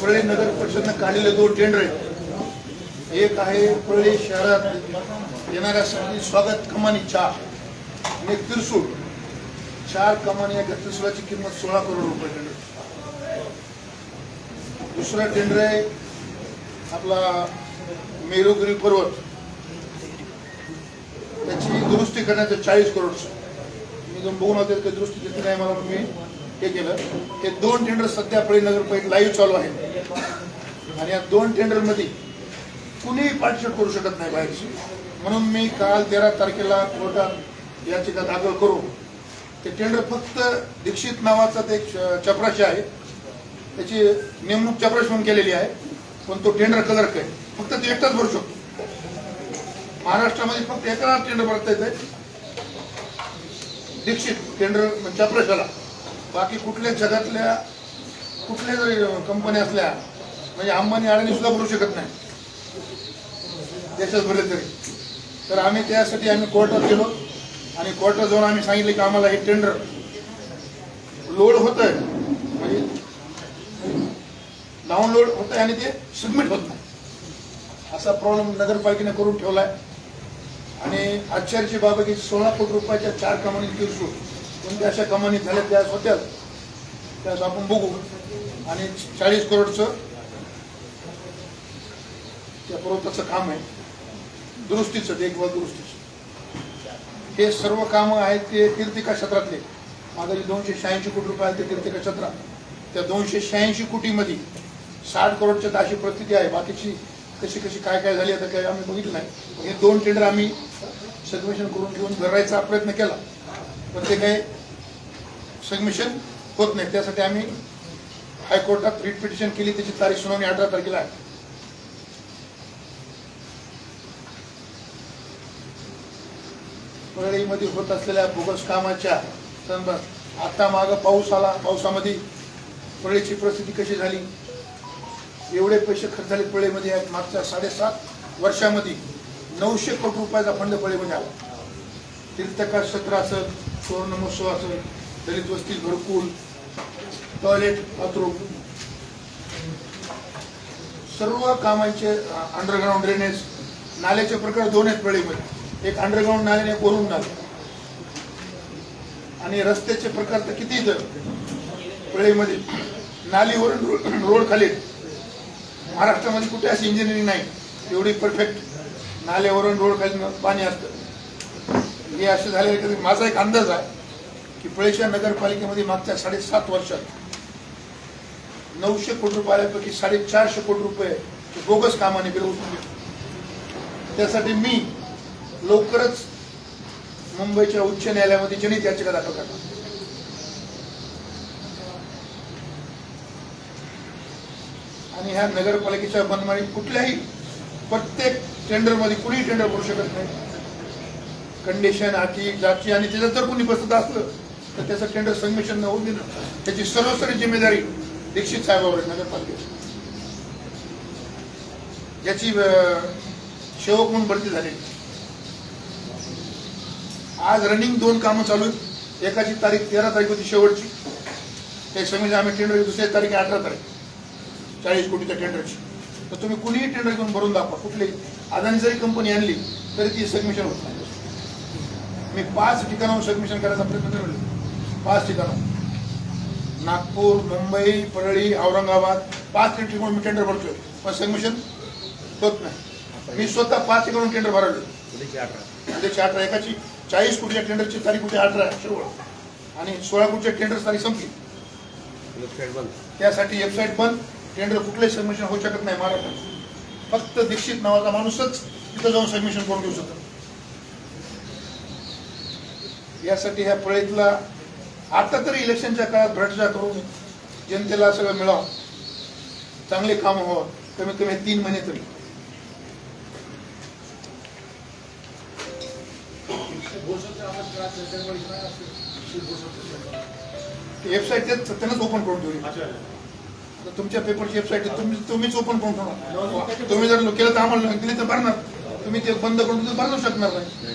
परळी नगर परिषदनं काढलेले दोन टेंडर आहेत. एक आहे परळी शहरात येणाऱ्या सगळी स्वागत कमानी चहा आणि एक तिरसूळ. चार कमानी एका तिरसुळाची किंमत सोळा करोड रुपये टेंडर दुसरा टेंडर आहे आपला मेरुगिरी पर्वत. त्याची दुरुस्ती करण्याचं चाळीस करोडचं. मी जाऊन बघून होते दुरुस्ती किती नाही मला मी हे केलं. हे दोन टेंडर सध्या परळी नगरपालिका लाईव्ह चालू आहे आणि या दोन टेंडरमध्ये कुणीही पार्टिसिपेट करू शकत नाही बाहेरची म्हणून मी काल तेरा तारखेला कोर्टात याचिका दाखल करू. ते टेंडर फक्त दीक्षित नावाचा ते चपराशी आहे. त्याची नेमणूक चपराशी म्हणून केलेली आहे. पण तो टेंडर क्लर्क आहे. फक्त ते एकटाच भरू शकतो. महाराष्ट्रामध्ये फक्त एकाच टेंडर भरता येते दीक्षित टेंडर म्हणजे चपराशाला. बाकी कुठल्या जगातल्या कुठल्या जरी कंपन्या असल्या म्हणजे अंबानी अडाणी सुद्धा भरू शकत नाही. देशात भरले तरी. तर आम्ही त्यासाठी आम्ही कोर्टात गेलो आणि कोर्टात जाऊन आम्ही सांगितले की आम्हाला हे टेंडर लोड होत आहे म्हणजे डाउनलोड होत आहे आणि ते सबमिट होत नाही. असा प्रॉब्लेम नगरपालिकेने करून ठेवला आहे आणि आश्चर्याची बाब आहे की सोळा कोटी रुपयाच्या चार कामांनी दिवसू संधी अशा कमानी झाल्या त्या होत्या. त्यात आपण बघू. आणि चाळीस करोडचं त्या पर्वताचं काम आहे. दुरुस्तीचं देखभाल दुरुस्तीचं. हे सर्व कामं आहेत ते कीर्तिका क्षेत्रातले. माझा जे दोनशे शहाऐंशी कोटी रुपये आहेत ते कीर्तिका क्षेत्रात. त्या दोनशे शहाऐंशी कोटीमध्ये साठ करोडच्या अशी परिस्थिती आहे. बाकीची कशी कशी काय काय झाली आता काय आम्ही बघितलं नाही. हे दोन टेंडर आम्ही सबमिशन करून घेऊन भरायचा प्रयत्न केला. पण ते काही सबमिशन होत नाही. त्यासाठी आम्ही हायकोर्टात रिट पिटिशन केली. त्याची तारीख सुनावणी अठरा तारखेला आहे. परळीमध्ये होत असलेल्या बोगस कामाच्या संदर्भात आता माग पाऊस आला. पावसामध्ये परळीची परिस्थिती कशी झाली? एवढे पैसे खर्च झाले परळीमध्ये आहेत मागच्या साडेसात वर्षामध्ये नऊशे कोटी रुपयाचा फंड परळीमध्ये आला. तीर्थकाश सत्र असं सुवर्ण महोत्सव असेल दलित वस्ती घरकुल टॉयलेट बाथरूम. सर्व कामांचे अंडरग्राऊंड ड्रेनेज नाल्याचे प्रकार दोन आहेत पळीमध्ये एक अंडरग्राऊंड नाले आणि वरून नाले आणि रस्त्याचे प्रकार तर किती इथं पळीमध्ये नालीवरून रोड खाली महाराष्ट्रामध्ये कुठे अशी इंजिनिअरिंग नाही. एवढी परफेक्ट नाल्यावरून रोड खाली पाणी असतं. हे असे झाले की माझा एक अंदाज आहे. की पुळेच्या नगरपालिकेमध्ये मागच्या साडेसात वर्षात नऊशे कोटी रुपयापैकी साडेचारशे कोटी रुपये बोगस कामाने बिल त्यासाठी मी लवकरच मुंबईच्या उच्च न्यायालयामध्ये जनित याचिका दाखल करणार. आणि ह्या नगरपालिकेच्या मनमानी कुठल्याही प्रत्येक टेंडरमध्ये कुणीही टेंडर करू शकत नाही. कंडिशन अटी जाती आणि त्याच्यात जर कुणी बसत असलं तर त्याचं टेंडर सबमिशन न होऊ दिलं त्याची सर्वस्वी जिम्मेदारी दीक्षित साहेबावर आहे याची ज्याची सेवक म्हणून भरती झाली आज रनिंग दोन कामं चालू आहेत. एकाची तारीख तेरा तारीख होती शेवटची. ते समिती आम्ही टेंडर दुसऱ्या तारीख अठरा तारीख. चाळीस कोटीच्या टेंडरची तर तुम्ही कुणीही टेंडर घेऊन भरून दाखवा. कुठली अदानी जरी कंपनी आणली तरी ती सबमिशन होत नाही. मी पाच ठिकाणाहून सबमिशन करायचा प्रयत्न केला पाच ठिकाणं. नागपूर मुंबई परळी औरंगाबाद पाच ठिकाणून मी टेंडर भरतोय. पण सबमिशन होत नाही. मी स्वतः पाच ठिकाणून टेंडर भरवले त्याची अठरा. एकाची. चाळीस कोटीच्या टेंडरची तारीख होती अठरा शेवट आणि सोळा कोटीच्या टेंडर तारीख संपली. वेबसाईट बंद. त्यासाठी वेबसाईट बंद. टेंडर कुठलंही सबमिशन होऊ शकत नाही महाराष्ट्रात. फक्त दीक्षित नावाचा माणूसच तिथं जाऊन सबमिशन करून घेऊ शकतो. यासाठी ह्या पळीतला आता तरी इलेक्शनच्या काळात भ्रष्टाचार करून जनतेला सगळं मिळावं. चांगले काम व्हावं. कमीत कमी तीन महिने तरी. वेबसाईट त्यांनाच ओपन करून ठेवली. तुमच्या पेपरची वेबसाईट तुम्ही तुम्हीच ओपन करून ठेवणार तुम्ही जर केलं तर आम्हाला दिली तर भरणार. तुम्ही ते बंद करून भरू शकणार नाही.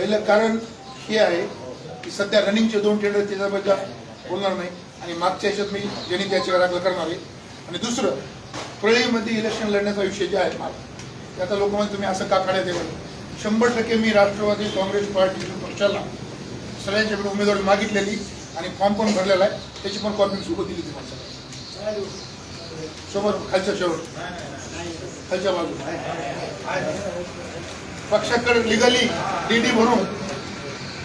पहिलं कारण हे आहे की सध्या रनिंगचे दोन टेंडर त्याच्याबद्दल बोलणार नाही. आणि मागच्या ह्याच्यात मी जनित याचिका दाखल करणार आहे. आणि दुसरं प्रळीमध्ये इलेक्शन लढण्याचा विषय जे आहे मला त्याचा लोक म्हणजे तुम्ही असं का काढायला देऊ शंभर टक्के मी राष्ट्रवादी काँग्रेस पार्टी पक्षाला सगळ्यांच्याकडे उमेदवारी मागितलेली आणि फॉर्म पण भरलेला आहे. त्याची पण कॉपी सोबत दिली तुम्हाला सोबत खालच्या शेवट. खालच्या बाजूला. पक्षाकडे लिगली डी भरून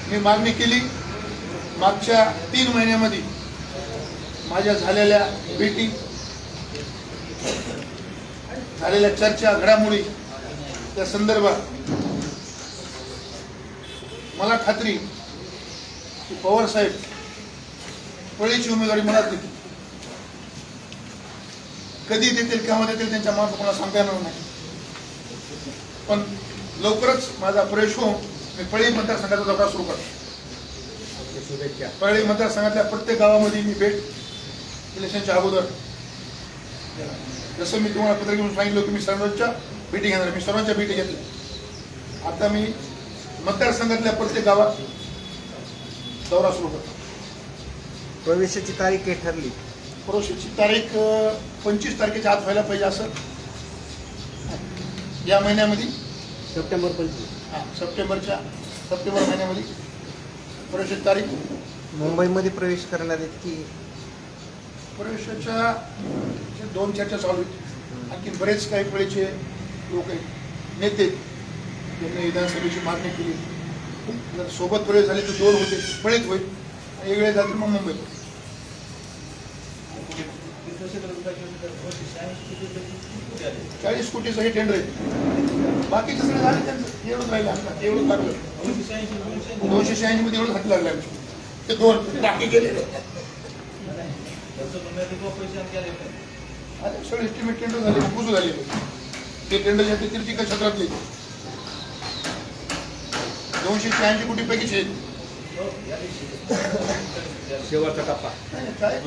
मी मागणी केली. मागच्या तीन महिन्यामध्ये माझ्या झालेल्या भेटी झालेल्या चर्चा घडामोडी त्या संदर्भात मला खात्री की पवार साहेब पळीची उमेदवारी मला देतील कधी देतील केव्हा देतील त्यांच्या मनात कोणाला सांगता येणार नाही. पण लवकरच माझा प्रवेश होऊन मी पळी मतदारसंघाचा दौरा सुरू करतो. परळी मतदारसंघातल्या प्रत्येक गावामध्ये मी भेट इलेक्शनच्या अगोदर जसं मी तुम्हाला पत्र घेऊन सांगितलं होतं मी सर्वांच्या भेटी घेणार मी सर्वांच्या भेटी घेतल्या. आता मी मतदारसंघातल्या प्रत्येक गावात दौरा सुरू करतो. प्रवेशाची तारीख काही ठरली? प्रोसेसची तारीख पंचवीस तारखेच्या आत व्हायला पाहिजे असं या महिन्यामध्ये सप्टेंबर पंचवीस. हा, सप्टेंबरच्या सप्टेंबर महिन्यामध्ये. प्रवेशाची तारीख? मुंबईमध्ये प्रवेश करण्यात इतकी प्रवेशाच्या जे दोन चर्चा चालू आहेत. आणखी बरेच काही पळीचे लोक आहेत. नेते आहेत, ज्यांनी विधानसभेची मागणी केली. जर सोबत प्रवेश झाले तर दोन होते पळीत होईल. आणि वेगळे तर मग मुंबईत. चाळीस कोटीचं हे टेंडर आहे. बाकीचे सगळे झाले त्यांचं एवढंच राहिलं एवढंच लागलं दोनशे शहाऐंशी मध्ये एवढंच हात लागलं आमचं. ते दोन टाकी गेलेले अरे सगळे एस्टिमेट टेंडर झाले पुजू झाले. ते टेंडर जे ते तिरचिका क्षेत्रातले. दोनशे शहाऐंशी कोटी पैकीचे आहेत. शेवटचा टप्पा.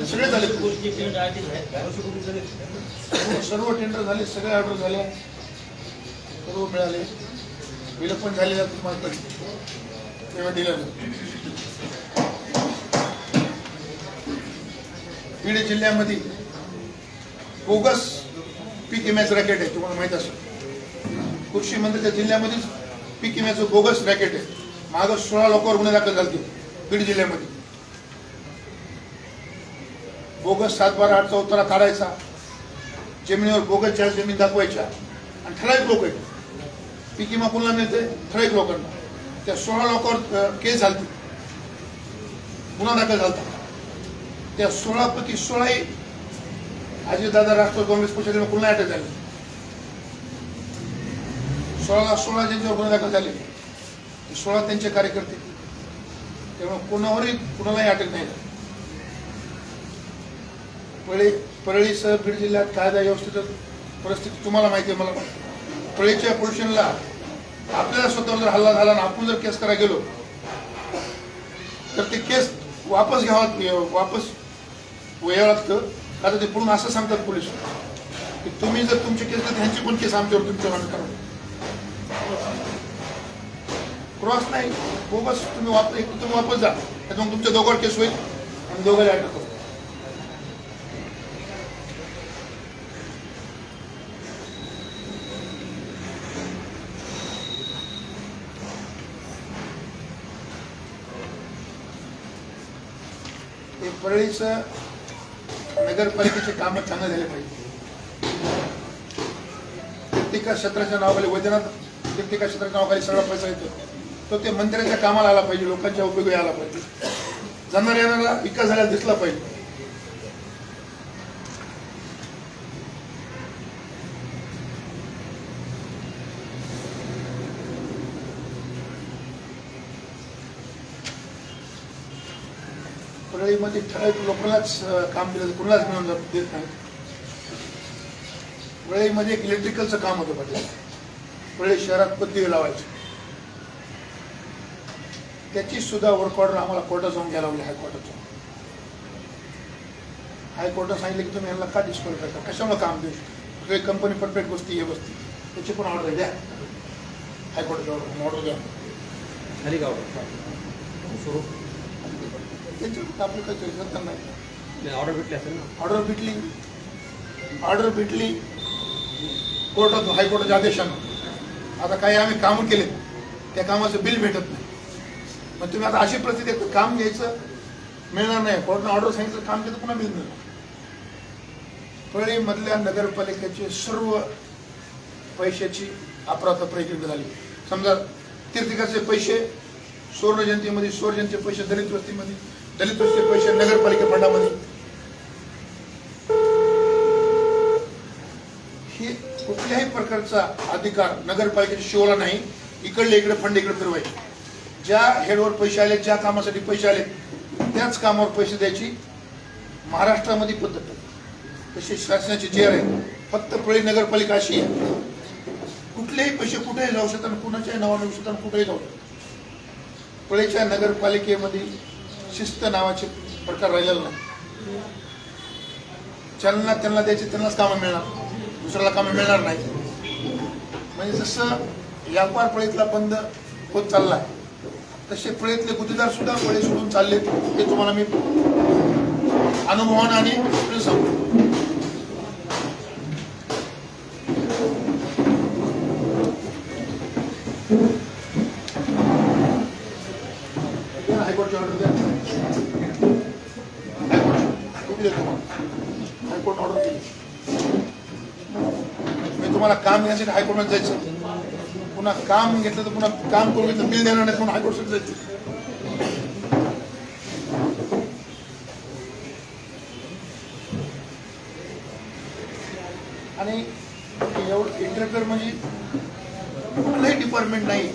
सगळे झाले. सर्व टेंडर झाले सगळे ऑर्डर झाल्या. सर्व मिळाले. बिल पण झालेलं तुम्हाला तेव्हा दिलं बीड जिल्ह्यामध्ये बोगस पीक विम्याचं रॅकेट आहे तुम्हाला माहीत असेल. कृषी मंत्र्याच्या जिल्ह्यामध्येच पीक विम्याचं बोगस रॅकेट आहे. मागं सोळा लोकांवर गुन्हे दाखल झाले बीड जिल्ह्यामध्ये. बोगस सात बारा आठचा उत्तरा काढायचा. जमिनीवर बोगस जमीन दाखवायच्या. आणि ठराविक लोक आहेत. पीक विमा कोणाला मिळते ठराविक लोकांना. त्या सोळा लोकांवर केस झाली गुन्हा दाखल झाला त्या सोळापैकी सोळाही सोळाही अजितदादा राष्ट्रवादी काँग्रेस पक्षाचे पुन्हा अटक झाली? सोळा सोळा ज्यांच्यावर गुन्हे दाखल झाले. ते सोळा त्यांचे कार्यकर्ते. त्यामुळे कोणावरही कुणालाही अटक नाही झाली. परळी परळीसह बीड जिल्ह्यात कायदा व्यवस्थित परिस्थिती तुम्हाला माहिती आहे मला परळीच्या पोल्युशनला आपल्याला स्वतःवर जर हल्ला झाला आणि आपण जर केस करायला गेलो तर ते केस वापस घ्यावा वापस यावं लागतं का ते पूर्ण असं सांगतात पोलीस. की तुम्ही जर तुमची केस तर ह्यांची पण केस आमच्यावर तुमच्यावर करा. क्रॉस नाही बोगस तुम्ही वापस तुम्ही वापस जा. मग तुमच्या दोघांवर केस होईल आणि दोघांना अटक परळीचं नगरपालिकेचे कामं चांगले झाले पाहिजे. प्रत्येका क्षेत्राच्या नावाखाली वैद्यनाथ प्रत्येका क्षेत्राच्या नावाखाली सगळा पैसा येतो. तो ते मंदिराच्या कामाला आला पाहिजे लोकांच्या उपयोगी आला पाहिजे. जाणार विकास झालेला दिसला पाहिजे. परळीमध्ये ठराविक लोकांनाच काम दिलं कुणालाच मिळून जात- देत नाही. परळीमध्ये एक इलेक्ट्रिकलचं काम होतं पाटील. परळी शहरात पत्ती लावायची. त्याची सुद्धा वर्क ऑर्डर आम्हाला कोर्टात जाऊन घ्यायला लागली हायकोर्टात जाऊन हायकोर्टात सांगितलं की तुम्ही यांना का डिस्क्वालिफाय करता? कशामुळे काम देऊ शकतो? कंपनी परफेक्ट बसती हे बसती. त्याची पण ऑर्डर द्या. हायकोर्टाची ऑर्डर ऑर्डर द्या. खाली गाव सुरू. त्याच्यावर आपलं काही चर्चा नाही. नाही ऑर्डर भेटली असेल ना? ऑर्डर भेटली. ऑर्डर भेटली. कोर्टात हायकोर्टाच्या आदेशानं. आता काही आम्ही कामं केले त्या कामाचं बिल भेटत नाही. मग तुम्ही आता अशी आहे, काम घ्यायचं मिळणार नाही. कोर्टानं ऑर्डर सांगितलं काम केलं पुन्हा मिळणार. नाही परळीमधल्या नगरपालिकेचे सर्व पैशाची इकडे झाली. समजा तीर्थिकाचे पैसे सुवर्ण जयंतीमध्ये सुवर्ण जयंतीचे पैसे दलित वस्तीमध्ये दलित वस्तीचे पैसे नगरपालिका फंडामध्ये. हे कुठल्याही प्रकारचा अधिकार नगरपालिकेच्या शिवला नाही. इकडले इकडे फंड इकडे फिरवायचे ज्या हेडवर पैसे आले ज्या कामासाठी पैसे आले त्याच कामावर पैसे द्यायची महाराष्ट्रामध्ये पद्धत तसे शासनाचे शासनाची आहे. फक्त प्रळी नगरपालिका अशी आहे. कुठलेही पैसे कुठेही जाऊ शकतात आणि कुणाच्याही नावाने जाऊ शकतात कुठेही जाऊ शकतात प्रळीच्या नगरपालिकेमध्ये शिस्त नावाचे प्रकार राहिलेला नाही. ज्यांना त्यांना द्यायचे त्यांनाच कामं मिळणार. दुसऱ्याला कामं मिळणार नाही. म्हणजे जसं व्यापार पळीतला बंद होत चाललाय तसे पळीतले गुत्तेदार सुद्धा फळे सोडून चालले हे तुम्हाला मी अनुभवानं आणि सांगतो द्या, हायकोर्टची ऑर्डर द्या हायकोर्ट कुठे देतो तुम्हाला हायकोर्ट ऑर्डर केली मी तुम्हाला काम घेण्यासाठी हायकोर्टमध्ये जायचं? पुन्हा काम घेतलं तर पुन्हा काम करून घेतलं बिल देणार नाही म्हणून हायकोर्टसाठी जायचं. आणि एवढं इंटरफेअर म्हणजे कुठलंही डिपार्टमेंट नाही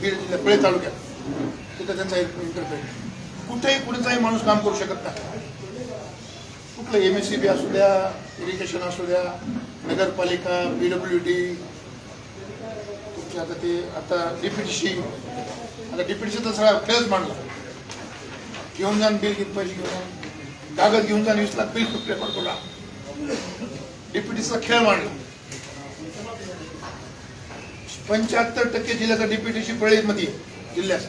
बीड जिल्ह्यात पुणे तालुक्यात. तिथं त्यांचा इंटरफेअर कुठेही कुठेचाही माणूस काम करू शकत नाही. कुठलं एम एस सी बी असू द्या इरिगेशन असू द्या नगरपालिका पी डब्ल्यू डी तुमचे आता ते आता डीपीटीसी आता डीपीटीसी तर सगळा खेळच मांडला. घेऊन जाण बिल किती पैसे घेऊन जाण कागद घेऊन जाण वीस लाख बिल पेपर करा डीपीटीचा खेळ मांडला. पंच्याहत्तर टक्के जिल्ह्याचा डीपीटीसी पळीमध्ये आहे, जिल्ह्यात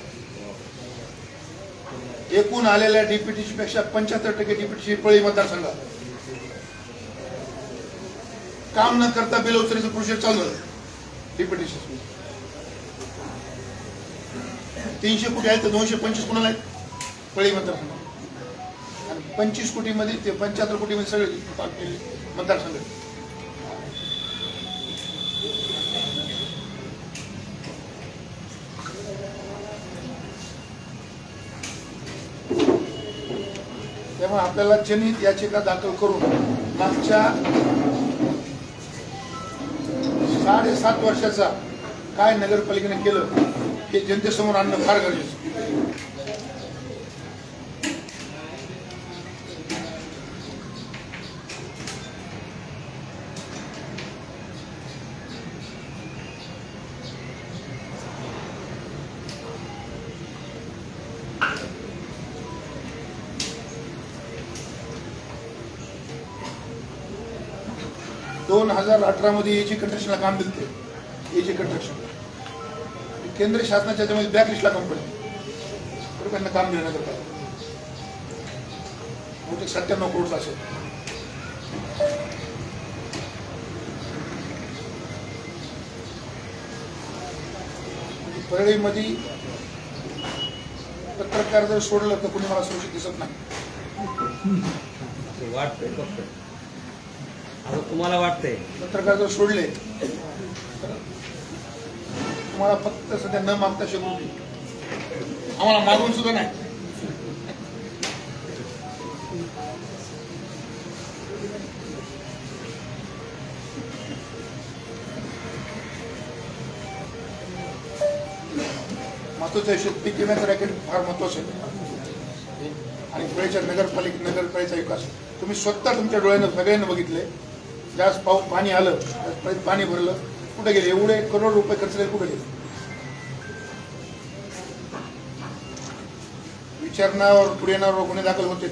एकूण आलेल्या डीपीटीसी पेक्षा पंच्याहत्तर टक्के डीपीटीसी पळी मतदारसंघात. काम न करता बिल उचलायचं चालू झालं. डीपीटीसी तीनशे कोटी आहेत तर दोनशे पंचवीस कुणाला आहेत? पळी मतदारसंघ आणि पंचवीस कोटीमध्ये ते पंच्याहत्तर कोटीमध्ये सगळे मतदारसंघ त्यामुळे आपल्याला जनहित याचिका दाखल करून मागच्या साडेसात वर्षाचा काय नगरपालिकेने केलं हे जनतेसमोर आणणं फार गरजेचं. दोन हजार अठरामध्ये एजी कंट्रक्शनला काम दिलं ते. A G construction. केंद्र शासनाच्या त्याच्यामध्ये ब्लॅकलिस्टला कंपनी तर त्यांना काम देण्याकरता नाही बहुतेक सत्त्याण्णव कोटीचा असेल. म्हणजे परळीमध्ये पत्रकार जर सोडलं तर कुणी मला सुरक्षित दिसत नाही. वाटतंय फक्त. असं तुम्हाला वाटतंय. पत्रकार जर सोडले तर तुम्हाला फक्त सध्या न मागता शकू आम्हाला मागून सुद्धा नाही. महत्वाचं आहे शेत पीक विम्याचं रॅकेट फार महत्वाचं आहे. आणि पुढेच्या नगरपालिका नगरपालिकेचा विकास. तुम्ही स्वतः तुमच्या डोळ्यानं सगळ्यांना बघितले ज्यास पाऊस पाणी आलं परत पाणी भरलं कुठे गेले? एवढे करोड रुपये खर्च केले कुठे गेले? विचारणावर पुढे येण्यावर गुन्हे दाखल होते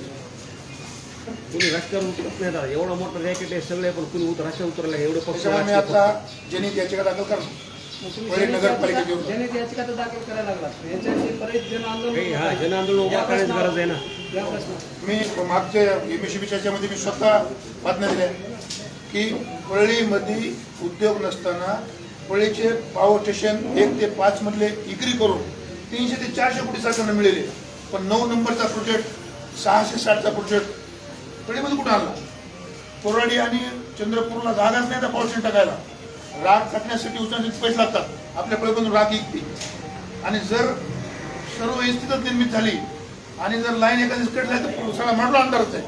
तुम्ही रस्त्यावर उतरत नाही दादा एवढं मोठं रॅकेट आहे सगळे पण कुणी उतर रस्त्यावर उतरला एवढं पक्ष त्याच्यामुळे मी आता जनित याचिका दाखल करणार. याचिका तर दाखल करायला लागला याच्यासाठी परत जन आंदोलन हा जन आंदोलन उभा करण्याची गरज आहे ना. मी मागच्या मी स्वतः बातम्या दिल्या. की पळीमध्ये उद्योग नसताना पळीचे पॉवर स्टेशन एक ते पाच मधले इकरी करून तीनशे ते चारशे कोटी सरकारनं मिळेले. पण नऊ नंबरचा प्रोजेक्ट सहाशे साठचा प्रोजेक्ट पळीमध्ये कुठं आला? कोराडी आणि चंद्रपूरला जागाच नाही त्या पॉवर स्टेशन टाकायला. राग टाकण्यासाठी उचलण्यासाठी पैसे लागतात. आपल्या पळीमधून राग इकते आणि जर सर्व इस्थितच निर्मित झाली आणि जर लाईन एखादी कट झाली तर सगळा मॉडल अंधारच आहे.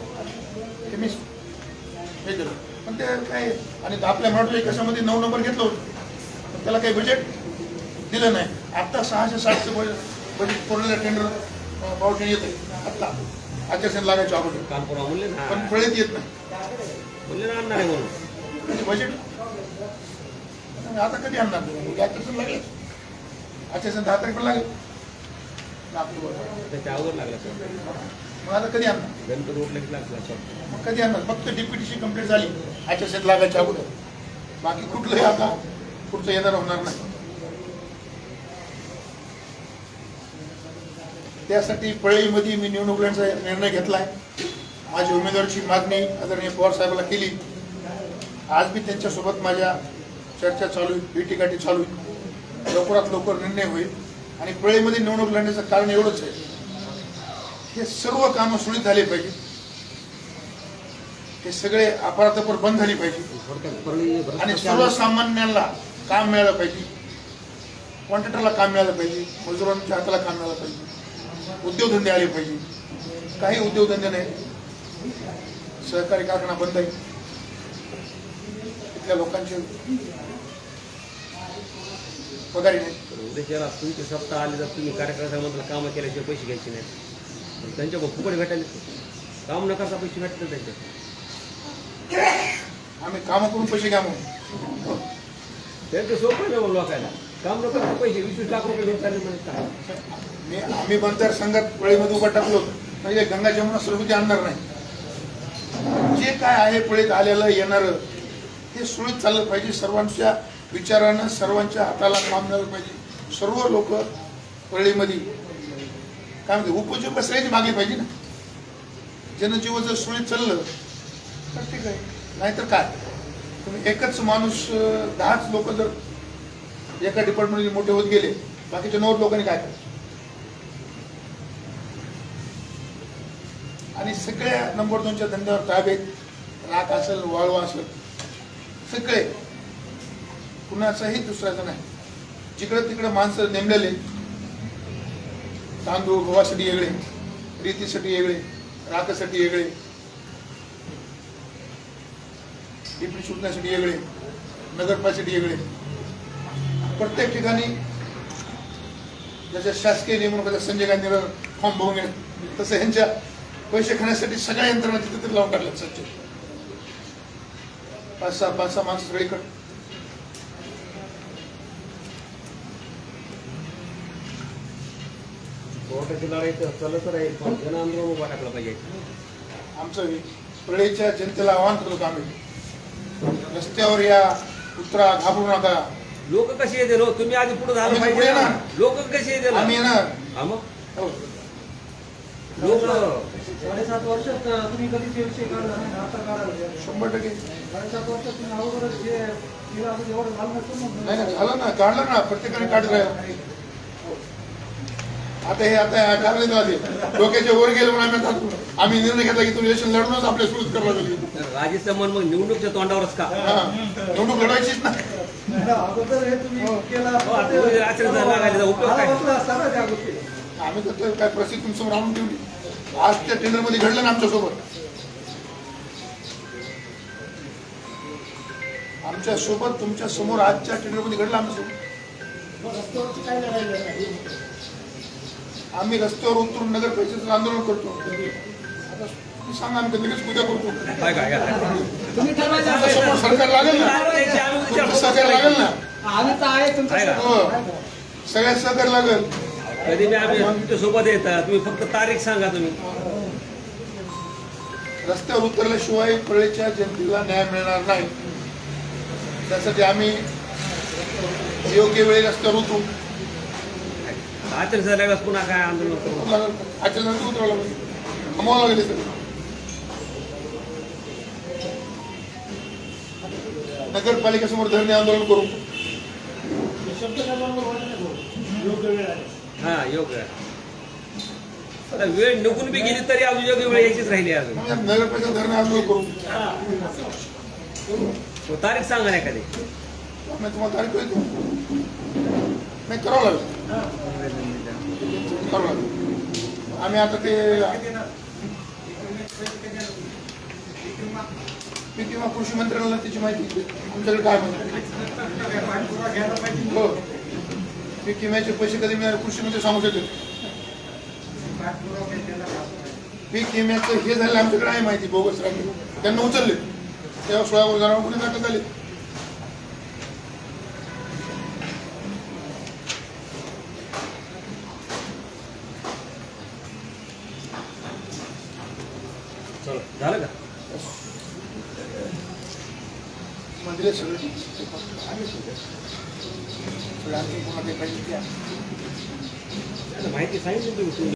हे मी हे केलं पण ते काय आणि आपल्या मॉडल कशामध्ये नऊ नंबर घेतलं होतं. त्याला काही बजेट दिलं नाही. आत्ता सहाशे साठचं बजेट बजेट पडलेलं टेंडर पावटेन येत आहे आत्ता आचारसंहिता लागायच्या अगोदर. काम ना. पण फळेत येत नाही. म्हणले ना आणणार आहे म्हणून. बजेट आता कधी आणणार? आचारसंहिता लागेल. आचारसंहिता दहा तारीख पण लागेल. नागपूर त्याच्या अगोदर लागला सर मग आता कधी आणणार? गणपती लागला सर मग कधी आणणार? फक्त डीपीटीची कंप्लीट झाली. आचारसंहिता लागायच्या अगोदर. बाकी कुठलंही आता पुढचं येणार होणार नाही. त्यासाठी पळईमध्ये मी निवडणूक लढण्याचा निर्णय घेतलाय. माझी उमेदवारीची मागणी आदरणीय पवार साहेबाला केली. आज मी त्यांच्यासोबत माझ्या चर्चा चालू आहे भेटीगाठी चालू आहे. लवकरात लवकर निर्णय होईल. आणि पळईमध्ये निवडणूक लढण्याचं कारण एवढंच आहे. हे सर्व कामं सुरळीत झाले पाहिजे हे सगळे अपराधपर बंद झाली पाहिजे. आणि सर्वसामान्यांना काम मिळालं पाहिजे. कॉन्ट्रॅक्टरला काम मिळालं पाहिजे. मजुरांच्या हाताला काम मिळालं पाहिजे. उद्योगधंदे आले पाहिजे. काही उद्योगधंदे नाही. सहकारी कारखाना बंद आहे. इथल्या लोकांचे पगारी नाही. सप्ताह आले तर तुम्ही कार्यक्रमामधलं कामं केल्याचे पैसे घ्यायचे नाहीत. पण त्यांच्याकडून फुकट भेटायला काम न पैसे भेटतात त्यांच्या आम्ही कामं करून पैसे घ्या म्हणून. त्यांचं सोपं नाही म्हणून लोकायला काम न करता पैसे वीस लाख रुपये घेऊन चालले काय मी आम्ही मतदार संघात पळीमध्ये उभा टाकलो. म्हणजे गंगा जमुना सरस्वती आणणार नाही. जे काय आहे पळीत आलेलं येणारं हे सुरळीत चाललं पाहिजे. सर्वांच्या विचारानं सर्वांच्या हाताला काम मिळालं पाहिजे. सर्व लोक पळीमध्ये काय म्हणते उपजीविका सगळ्याची मागे पाहिजे ना. जनजीवन जर सुरळीत चाललं तर ठीक आहे. नाहीतर काय? तुम्ही एकच माणूस दहाच लोक जर एका डिपार्टमेंटमध्ये मोठे होत गेले बाकीच्या नऊ लोकांनी काय करायचं आणि सगळ्या नंबर दोनच्या धंद्यावर ताबेत राख असेल वाळवा असेल सगळे. कुणाचाही दुसऱ्याचा नाही. जिकडे तिकडे माणसं नेमलेले तांदूळ गव्हासाठी वेगळे रीतीसाठी वेगळे राखासाठी वेगळे डिपडी सुटण्यासाठी वेगळे नगरपालिकेसाठी वेगळे प्रत्येक ठिकाणी जशा शासकीय नियमनुसार संजय गांधीला फॉर्म भरून घेणे तसं ह्यांच्या पैसे खाण्यासाठी सगळ्या यंत्रणा तिथे लावून काढल्यात सच्चे पाच सहा पाच सहा माणसं सगळीकडे. कोर्टाची लढाई तर चालत राहील जन आंदोलन उभा टाकलं पाहिजे. आमचं प्रळेच्या जनतेला आवाहन करतो आम्ही. रस्त्यावर या उतरा घाबरू नका लोक कशी येते लो तुम्ही आधी पुढे झालं आम्ही पाहिजे ना. ना. लोक कशी येते आम्ही येणार. हा मग. हो. लोक साडेसात वर्षात अं, तुम्ही कधी ते विषय काढला नाही? आता काढायला शंभर टक्के. साडेसात वर्षात तुम्ही अगोदरच जे तिला आता एवढं झालं नसतं मग. नाही नाही झालं ना काढलं ना. प्रत्येकाने काढत राहिलं आता हे आता काढले झाले. डोक्याच्या वर गेले म्हणून आम्ही आम्ही निर्णय घेतला की तुम्ही इलेक्शन लढूनच आपल्या सुरूच करावं लागेल. राजेचं मन मग निवडणुकीच्या तोंडावरच का? हा. निवडणूक लढवायचीच ना. हे तुम्ही केलं हो, आम्ही तर काय परिस्थिती तुमच्यासमोर आणून ठेवली. आज त्या टेंडरमध्ये घडलं ना आमच्यासोबत. आमच्यासोबत तुमच्यासमोर आजच्या टेंडरमध्ये घडलं आमच्यासोबत. आम्ही रस्त्यावर उतरून नगर परिषदेचं आंदोलन करतो. आता सांगा आम्ही लगेच करतो. काय काय काय? तुम्ही ठरवायचं तुमच्यासमोर सरकार लागेल ना? लागेल आम्ही? हो. सगळ्यात सहकार्य लागेल. कधी मी आम्ही तुमच्यासोबत येतात तुम्ही फक्त तारीख सांगा तुम्ही. रस्त्यावर उतरल्याशिवाय पळेच्या जनतेला न्याय मिळणार नाही. त्यासाठी आम्ही योग्य वेळी रस्त्यावर उतरू. करू आचरणात उतरावं लागेल थांबावं लागेल सगळं नगरपालिकेसमोर धरणे आंदोलन करू हा योग्य आहे. आता वेळ निघून बी गेली तरी अजून योग्य वेळ यायचीच राहिली अजून नगरपालिका धरणे आंदोलन करू तारीख सांगा ना एखादी तुम्हाला तारीख नाही करावं लागेल. करावं लागेल. आम्ही आता ते मी किंवा कृषी मंत्र्यांना त्याची माहिती तुमच्याकडे काय माहिती हो. पीक विम्याचे पैसे कधी मी कृषी मंत्री सांगू शकते पीक विम्याचं हे झालं आमच्याकडे आहे माहिती बोगस राहिले त्यांना उचलले. तेव्हा सोळा जणांवर कुठे दाखल झाले?